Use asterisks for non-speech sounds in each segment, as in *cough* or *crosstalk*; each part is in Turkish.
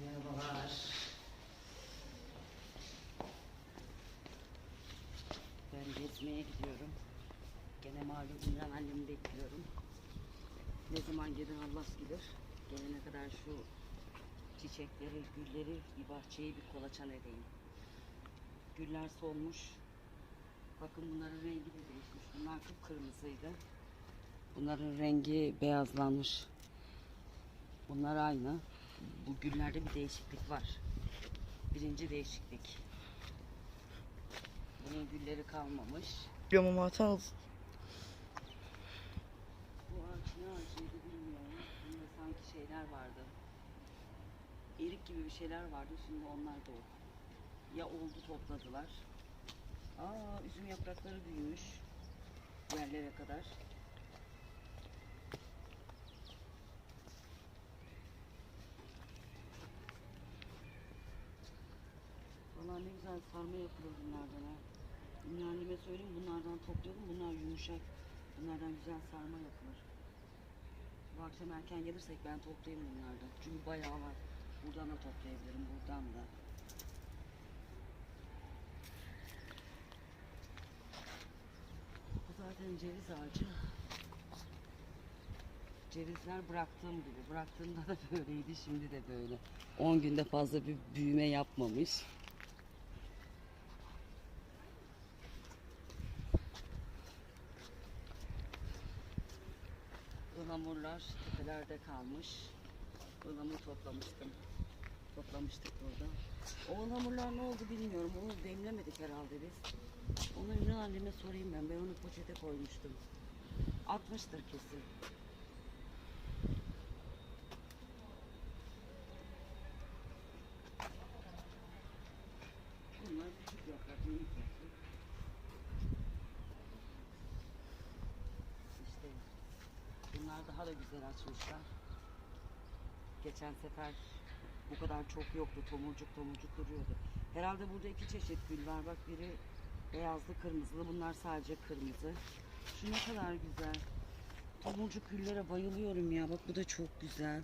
Merhabalar. Ben gezmeye gidiyorum. Gene malum İmran annemi bekliyorum. Ne zaman gelir Allah bilir. Gelene kadar şu çiçekleri, gülleri, bir bahçeyi bir kolaçan edeyim. Güller solmuş. Bakın bunların rengi de değişmiş. Bunlar kıpkırmızıydı. Bunların rengi beyazlanmış. Bunlar aynı. Bu güllerde bir değişiklik var. Birinci değişiklik. Bunun gülleri kalmamış. Diyorum ama hata oldu. Bu ağaç ne ağacıydı bilmiyorum. Bunda sanki şeyler vardı. Erik gibi bir şeyler vardı. Şimdi onlar da yok. Ya oldu topladılar. Aa üzüm yaprakları büyümüş. Yerlere kadar. Ne güzel sarma yapılır bunlardan ha. Ünlü anneme söyleyeyim bunlardan toplayalım. Bunlar yumuşak. Bunlardan güzel sarma yapılır. Bu akşam erken gelirsek ben toplayayım bunlardan. Çünkü bayağı var. Buradan da toplayabilirim. Buradan da. Bu zaten ceviz ağacı. Cevizler bıraktığım gibi. Bıraktığımda da böyleydi. Şimdi de böyle. 10 günde fazla bir büyüme yapmamış. Tepelerde kalmış. Ilamur toplamıştım. Toplamıştık burada. O ılamurlar ne oldu bilmiyorum. Onu demlemedik herhalde biz. Onu Ünlü anneme sorayım ben. Ben onu poşete koymuştum. Atmıştır kesin. Bunlar küçük yaprak, minik yaprak. İşte bunlar daha da güzel açmışlar. Geçen sefer bu kadar çok yoktu. Tomurcuk tomurcuk duruyordu. Herhalde burada iki çeşit gül var. Bak biri beyazlı kırmızılı. Bunlar sadece kırmızı. Şu ne kadar güzel. Tomurcuk güllere bayılıyorum ya. Bak bu da çok güzel.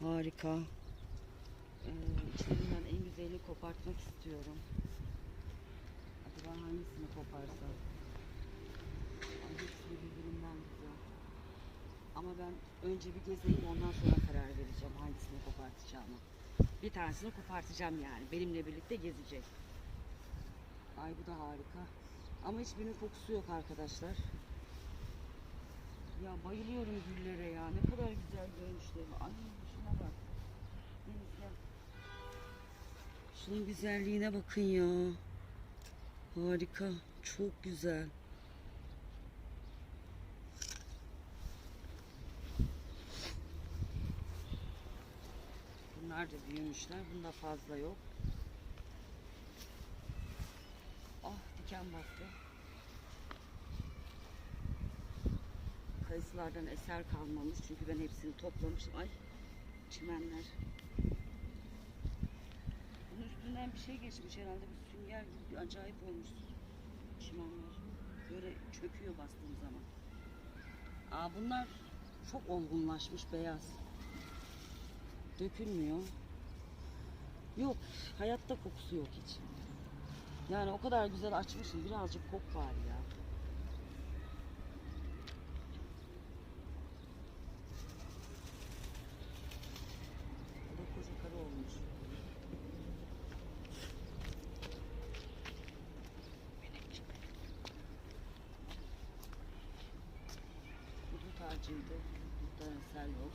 Harika. Ee, içlerinden en güzelini kopartmak istiyorum. Acaba hangisini koparsam? Ay, hepsi birbirinden güzel. Ama ben önce bir gezeyim ondan sonra karar vereceğim hangisini kopartacağımı. Bir tanesini kopartacağım yani. Benimle birlikte gezecek. Ay bu da harika. Ama hiçbirinin kokusu yok arkadaşlar. Ya bayılıyorum güllere ya. Ne kadar güzel görünüşleri. Ay şuna bak. Deniz gel. Şunun güzelliğine bakın ya. Harika. Çok güzel. Bunlar da büyümüşler. Bunda fazla yok. Ah diken battı. Kayısılardan eser kalmamış. Çünkü ben hepsini toplamıştım. Ay çimenler. Bunun üstünden bir şey geçmiş herhalde. Bir sünger gibi acayip olmuş çimenler. Böyle çöküyor bastığım zaman. Aa bunlar çok olgunlaşmış beyaz. Dökülmüyor. Yok, hayatta kokusu yok hiç. Yani o kadar güzel açmışım. Birazcık kok var ya. Bu koca karı. Bu ağacıydı. Duttan eser yok.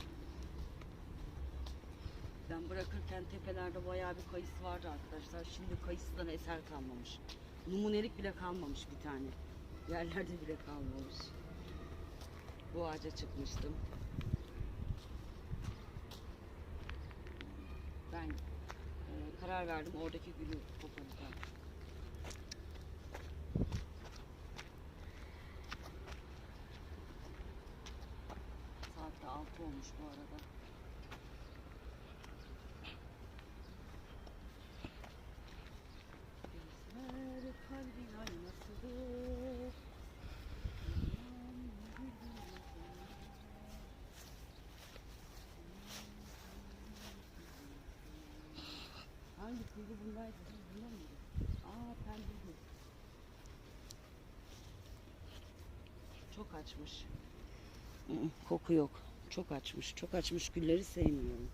Ben bırakırken tepelerde bayağı bir kayısı vardı arkadaşlar. Şimdi kayısıdan eser kalmamış. Numunelik bile kalmamış bir tane. Yerlerde bile kalmamış. Bu ağaca çıkmıştım. Ben e, karar verdim oradaki gülü koparacağım. Saatte 6 olmuş bu arada. Hangisiydi bundaydı? Bunda mıydı? Aa pembe. Çok açmış. Koku yok. Çok açmış. Çok açmış gülleri sevmiyorum.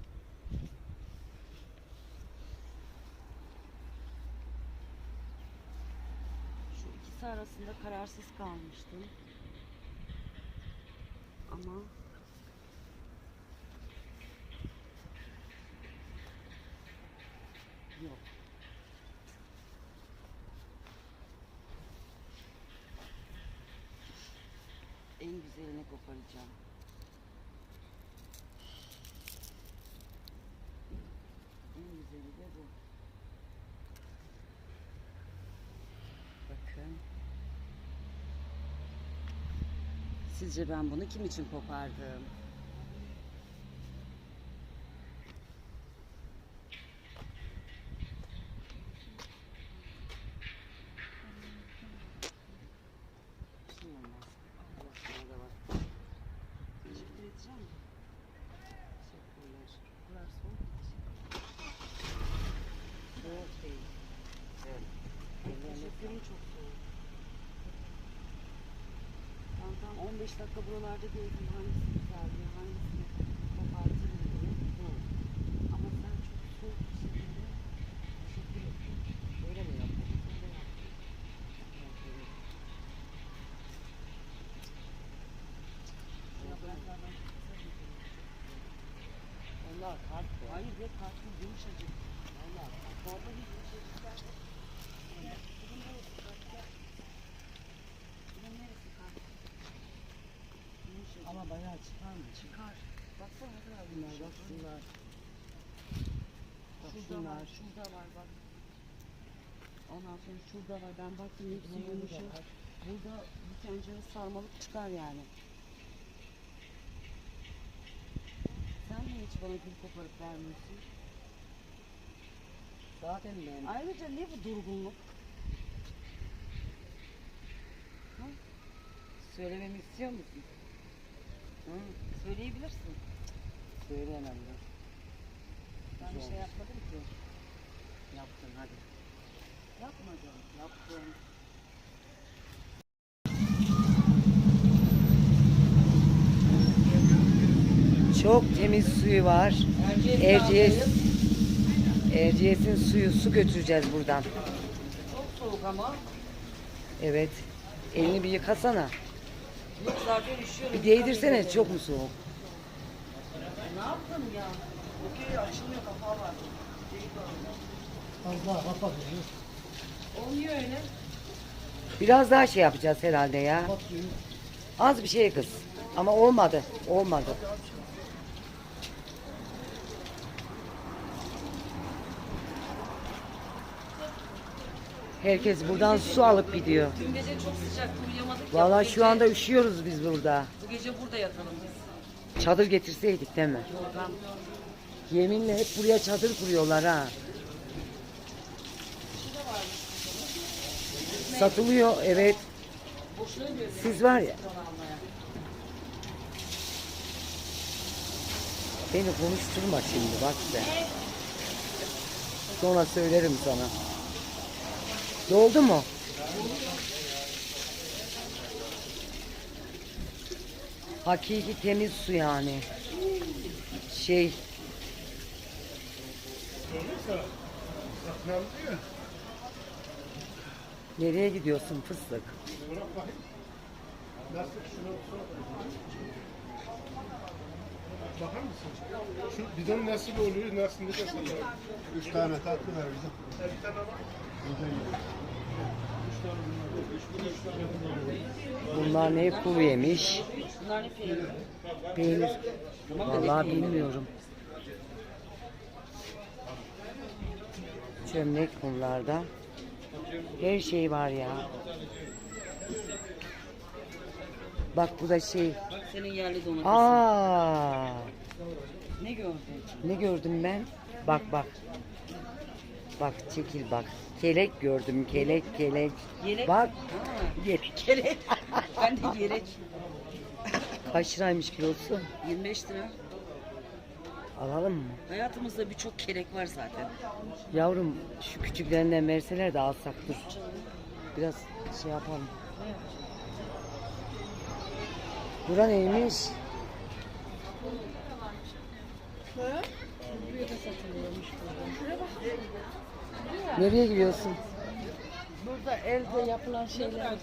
Şu ikisi arasında kararsız kalmıştım. Ama yok. En güzelini koparacağım. En güzeli de bu. Bakın. Sizce ben bunu kim için kopardım? Şimdi olmaz. Allah sana da var. Teşekkür edeceğim mi? Teşekkürler. Bunlar soğuk mu? Soğuk değil. Evet. Teşekkürüm çok soğuk. Ben tam 15 dakika buralarda gezdim hangisi güzel diye, hangisini kopartırım diye. Bu. Ama sen çok soğuk bir şekilde teşekkür ettin. Öyle mi yaptın? Öyle yaptın. Yapraklardan çok şey. Onlar kart bu. Hayır be kart değil, yumuşacık. Valla kart. Vallahi yumuşacıklar. Bunun neresi kart ya? Bunun neresi kart? Ama bayağı çıkar mı? Çıkar. Baksana kadar Bunlar yumuşak. baksınlar. Şurada var, Baksınlar. şurada var bak. Ondan sonra şurada var. Ben baktım hepsi yumuşak. Burada bir tencere sarmalık çıkar yani. Sen niye hiç bana gül koparıp vermiyorsun? Zaten ben Ayrıca ne bu durgunluk? söylememi istiyor musun? Hı, söyleyebilirsin. Söyleyemem ben. Ben bir şey yapmadım ki. Yaptın hadi. Yapmadım. Yaptın. Çok temiz suyu var. Erciyes. Erciyes'in suyu su götüreceğiz buradan. Çok soğuk ama. Evet. Elini bir yıkasana. Yok zaten üşüyorum. Bir değdirsene çok mu soğuk? Ne yaptın ya? Okey açılmıyor kapağı var. Allah kapatıyor. Olmuyor öyle. Biraz daha şey yapacağız herhalde ya. Az bir şey kız. Ama olmadı. Olmadı. Herkes buradan su alıp gidiyor. Dün gece çok sıcaktı uyuyamadık ya. Bu şu anda üşüyoruz biz burada. Bu gece burada yatalım biz. Çadır getirseydik değil mi? Yorgan. Yeminle hep buraya çadır kuruyorlar ha. Satılıyor evet. Boşuna Siz var ya sana almaya. beni konuşturma şimdi bak sen. Sonra söylerim sana. Doldu mu? Hakiki temiz su yani. Şey Nereye gidiyorsun fıstık? Nasıl şunu Bakar mısın? Şu bidon nasıl oluyor, nasıl ne kadar Üç tane tatlı ver bize. Bir tane var. Bunlar ne kuru yemiş? Bunlar ne peynir? Peynir. Vallahi bilmiyorum. Çömlek bunlarda. Her şey var ya. Bak bu da şey. Senin yerli domatesin. Aa, Ne gördün? ne gördüm ben? Bak bak. Bak çekil bak. Kelek gördüm. Kelek kelek. Yelek. Bak. *laughs* Yelek. kelek. ben de yelek. Kaç liraymış kilosu? 25 lira. Alalım mı? Hayatımızda birçok kelek var zaten. Yavrum şu küçüklerinden verseler de alsak dur. Biraz şey yapalım. Bura neymiş? Nereye gidiyorsun? Burada elde yapılan şeyler.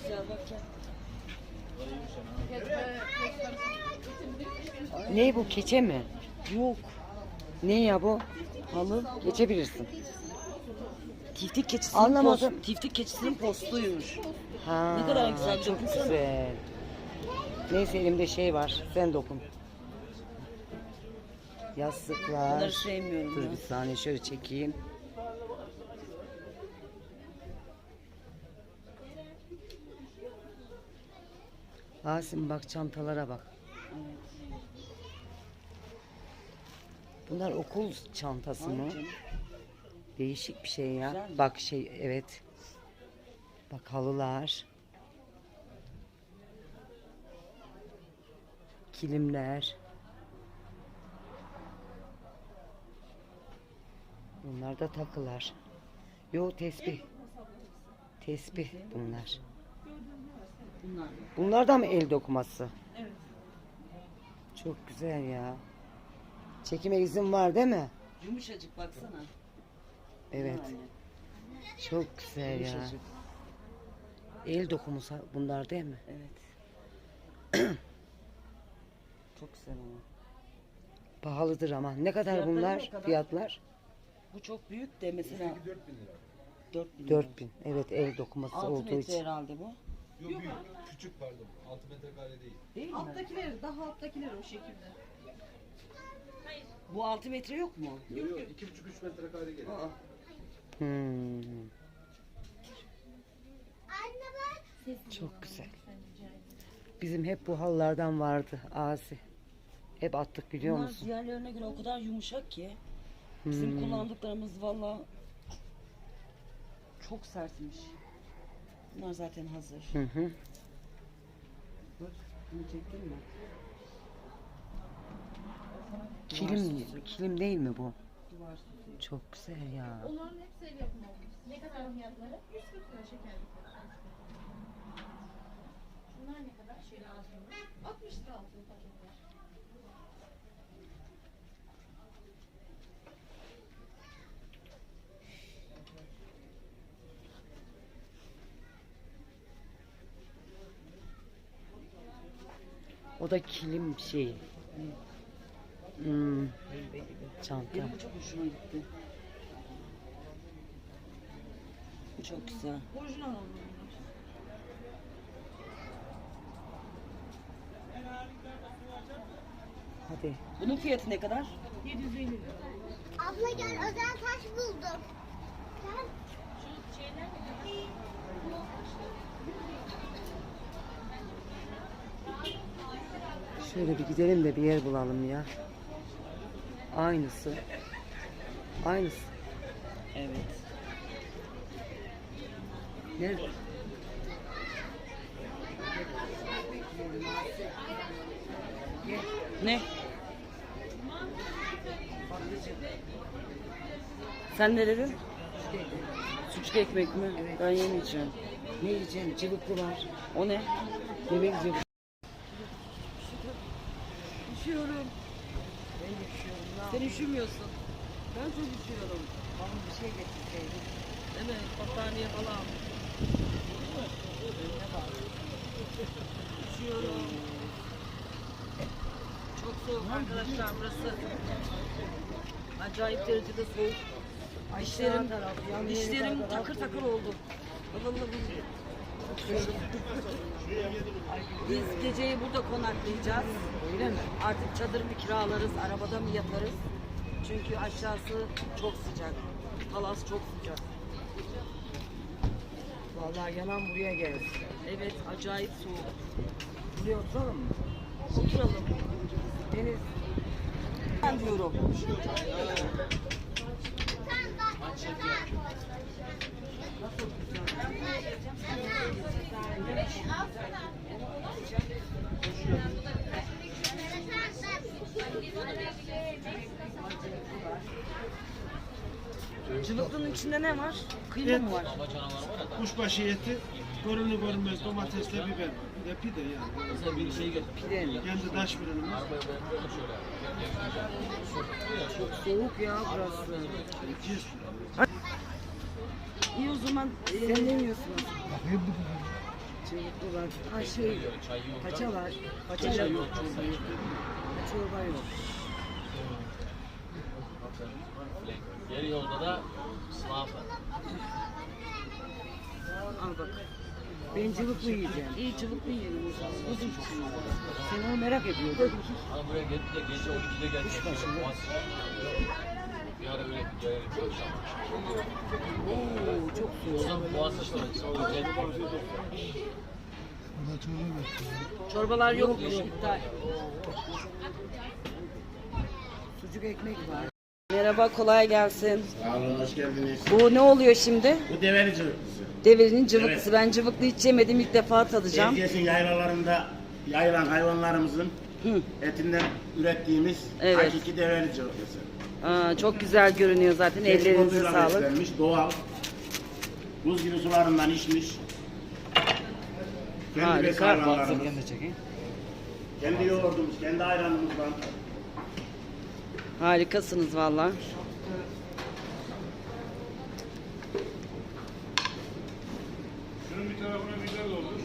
Ne bu keçe mi? Yok. Ne ya bu? Halı. Geçebilirsin. Tiftik keçisinin Anlamadım. post- tiftik keçisinin postuymuş. Ha, Ne kadar güzel, Çok dokunsana. güzel. Neyse elimde şey var. Sen dokun. Yastıklar. Bunları sevmiyorum Dur ya. bir saniye şöyle çekeyim. Asim bak çantalara bak. Bunlar okul çantası mı? Değişik bir şey ya. Güzel? Bak şey evet. Bak halılar. Kilimler. Bunlar da takılar. Yo tesbih. Tesbih bunlar. Bunlar. Bunlar da mı el dokuması? Evet. Çok güzel ya. Çekime izin var değil mi? Yumuşacık baksana. Evet. Yani. Çok güzel ya. Yumuşacık. El dokuması bunlar değil mi? Evet. *clears throat* Çok güzel ama. Pahalıdır ama. Ne kadar Fiyatları bunlar? ne kadar? Fiyatlar? Bu çok büyük de mesela 4000 lira. 4000 lira. 4000. Evet el dokuması 6 olduğu metre için. herhalde bu. Yok büyük. Küçük pardon. 6 metrekare değil. Değil mi? Alttakiler, daha alttakiler o şekilde. Bu 6 metre yok mu? Yok yok. 2,5-3 metrekare gelir. Aa, Hmm. Çok güzel. Bizim hep bu halılardan vardı Asi. Hep attık biliyor bunlar musun? diğerlerine göre o kadar yumuşak ki. Bizim Hmm. kullandıklarımız valla çok sertmiş. Bunlar zaten hazır. Hı hı. Bak bunu çektin mi? Kilim, kilim değil mi bu? Duvar süsü. Çok güzel ya. Onların hepsi el yapımı olmuş. Ne kadar fiyatları? 140 lira şekerlikleri. Bunlar ne kadar? Şöyle ağzında. 60 lira da kilim şeyi. Hmm. Çanta. Benim çok hoşuma gitti. Çok güzel. Orijinal olmalı. Hadi. Bunun fiyatı ne kadar? 750 lira. Abla gel özel taş buldum. Gel. Şöyle bir gidelim de bir yer bulalım ya. Aynısı. Aynısı. Evet. Nerede? Ne? Sen ne dedin? Sucuk ekmek mi? Ben yemeyeceğim. Ne yiyeceğim? Cıvıklı var. O ne? Yemek cıvık. Üşüyorum. Sen üşümüyorsun. Ben çok üşüyorum. Bana bir şey getirseydin. Evet, battaniye falan. Üşüyorum. Çok soğuk arkadaşlar burası. Acayip derecede soğuk. Dişlerim, dişlerim takır takır oldu. Biz geceyi burada konaklayacağız. Öyle mi? Artık çadır mı kiralarız, arabada mı yatarız? Çünkü aşağısı çok sıcak. Palas çok sıcak. Vallahi yanan buraya gelsin. Evet, acayip soğuk. Buraya oturalım mı? Oturalım. Deniz. Ben diyorum. Cıvıklının içinde ne var? Kıyma mı var? Kuşbaşı eti, görünür görünmez domatesle biber var. Bir de pide yani. Pide mi? Kendi taş fırınımız. Çok soğuk ya burası. 200 İyi o zaman e, Sen ne yiyorsun? Çığlıklı var. Ha şey, paça var. Paça yok. Çorba yok. Çorba yok. Geri yolda da var. al bak. Ben cıvıklı yiyeceğim. İyi cıvıklı yiyelim o zaman. Uzun çok Sen onu merak ediyordun. Ama buraya gelip de gece 12'de geldik. Boğaz. Bir ara öyle bir akşam. Oo, çok O soğuk. zaman boğaz işte. Çorbalar yok diyor iptal. Sucuk ekmek var. Merhaba kolay gelsin. Sağ olun, hoş geldiniz. Bu ne oluyor şimdi? Bu develi cıvıklısı. Devenin cıvıklısı. Ben cıvıklı hiç yemedim ilk defa tadacağım. Erciyes'in yaylalarında yayılan hayvanlarımızın Hı. etinden ürettiğimiz Evet. hakiki develi cıvıklısı. Aa, çok güzel görünüyor zaten. Ellerinize Kekikotuyla sağlık. beslenmiş, doğal. Buz gibi sularından içmiş. Kendi Harika. hayvanlarımız, çekeyim. kendi yoğurdumuz, kendi ayranımızdan. Harikasınız valla. Şunun bir tarafına biber doldur.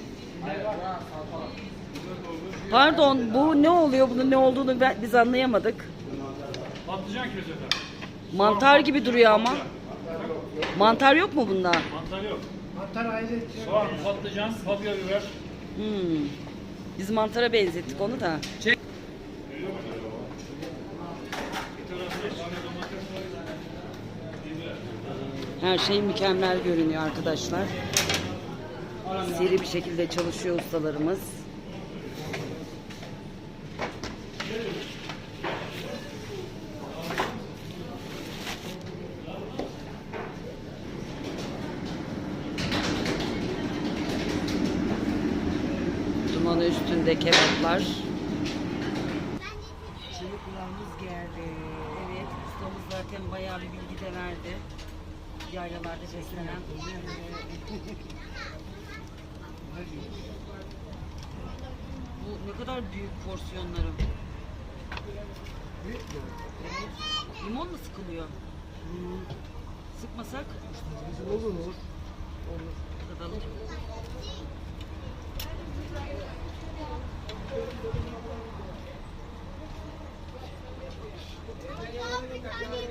Pardon bu ne oluyor? Bunun ne olduğunu ben- biz anlayamadık. Patlıcan közü efendim. Mantar gibi duruyor ama. Mantar yok mu bunda? Mantar yok. Mantar ayrı. Soğan, patlıcan, kapya biber. Hmm. Biz mantara benzettik onu da tarafta içinde domates var. Biber. Her şey mükemmel görünüyor arkadaşlar. Seri bir şekilde çalışıyor ustalarımız. Bu ne kadar büyük porsiyonları. Limon mu sıkılıyor? Sıkmasak? Olur olur. Olur.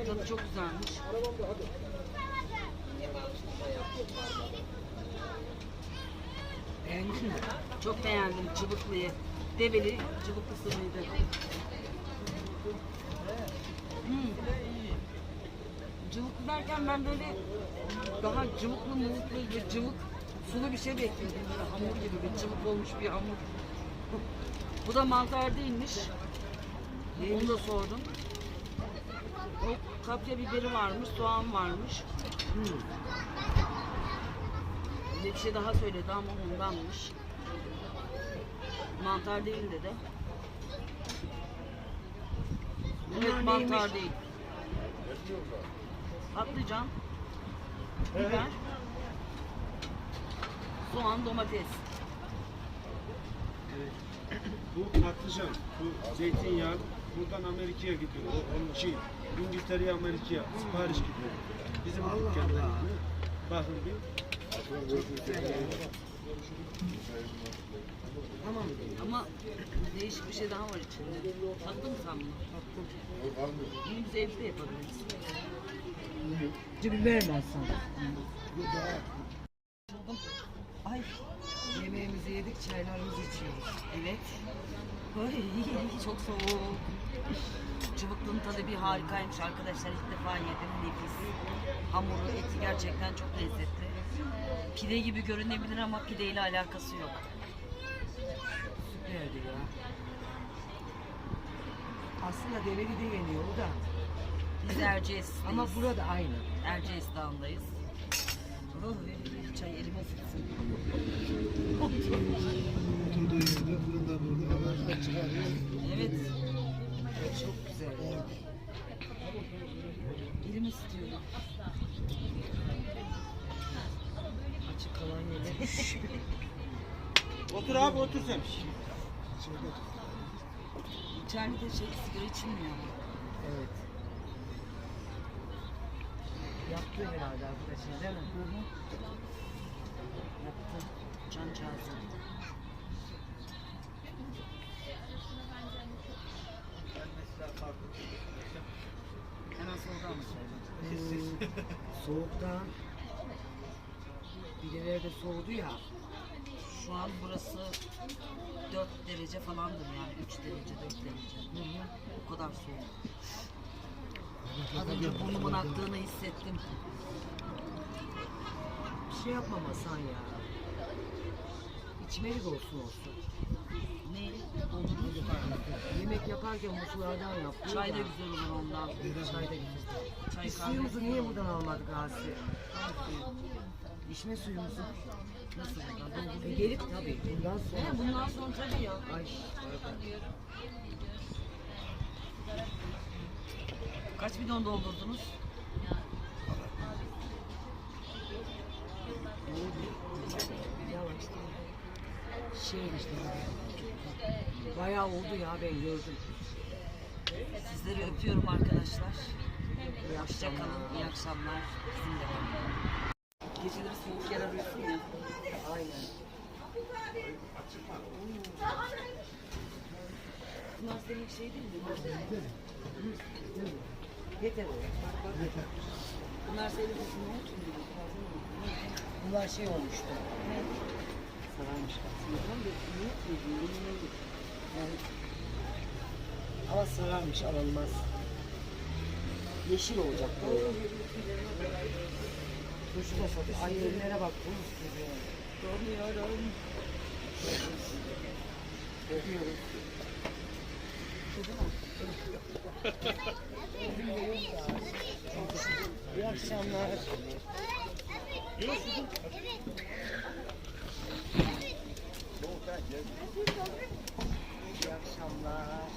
Tadı çok güzelmiş. Beğendin mi? Çok beğendim cıvıklıyı. Develi cıvıklısı mıydı? Hmm. Cıvıklı derken ben böyle daha cıvıklı mılıklı bir cıvık sulu bir şey bekliyordum. Böyle hamur gibi bir cıvık olmuş bir hamur. Bu da mantar değilmiş. Onu da sordum. O kapya biberi varmış, soğan varmış. Hmm. Bir de bir şey daha söyledi ama ondanmış. Mantar değil dedi. Evet mantar değil. Patlıcan, biber, soğan, domates. Bu patlıcan, bu zeytinyağı buradan Amerika'ya gidiyor. O, onun şey, İngiltere'ye Amerika'ya sipariş gidiyor. Bizim dükkanda gidiyor. Bakın bir. Tamam. Ama değişik bir şey daha var içinde. Tattın mı sen bunu? Bunu biz evde yapabiliriz. Biber ver sana. Ay. Yemeğimizi yedik, çaylarımızı içiyoruz. Evet. Ay, çok soğuk. Cıvıklının tadı bir harikaymış arkadaşlar. İlk defa yedim. Nefis. Hamuru, eti gerçekten çok lezzetli. Pide gibi görünebilir ama pideyle alakası yok. Süperdi ya. Aslında develi de yeniyor o da. Biz Erciyes'teyiz. *laughs* Ama burada aynı. Erciyes Dağı'ndayız. Oh, çay elime sıksın. Oturduğu yerde fırında burada hemen çıkarıyor. Evet. Çok güzel. Elim ısıtıyor. Otur abi otur sen. İçeride de şey sigara içilmiyor. Evet. Yaptı herhalde arkadaşın değil mi? Hı hı. Yaptı. Cancağızı. Hemen soğudan mı? Hmm, soğuktan birileri de soğudu ya. Şu an burası 4 derece falandır yani 3 derece 4 derece. O kadar soğuk. Az önce burnumun aktığını hissettim. Bir şey yapma Hasan ya. İçmelik olsun olsun. Ne? Yemek yaparken bu sulardan yap. Çay da güzel olur ondan. Çay da güzel. Çay Biz kahve. suyumuzu niye buradan almadık Asi? İçme suyumuzu. Nasıl? E gelip tabii bundan sonra. He, bundan sonra tabii ya. Ay. Kaç bidon doldurdunuz? Yavaş. Şey işte. Bayağı oldu ya ben gördüm. Sizleri öpüyorum arkadaşlar. Hoşçakalın. İyi akşamlar. Bizimle kalın. Geceleri soğuk yer arıyorsun ya. Aynen. Bunlar senin şey değil mi? Yeter o. Bunlar senin kızın ne mı? Bunlar şey olmuştu. Sararmış Neden de niye kıydın? Yemin ederim. Yani ama sararmış alınmaz. Yeşil olacak böyle. Da satıyor. Ay ellere bak bu gibi. Donuyorum. Öpüyoruz. İyi akşamlar. İyi akşamlar.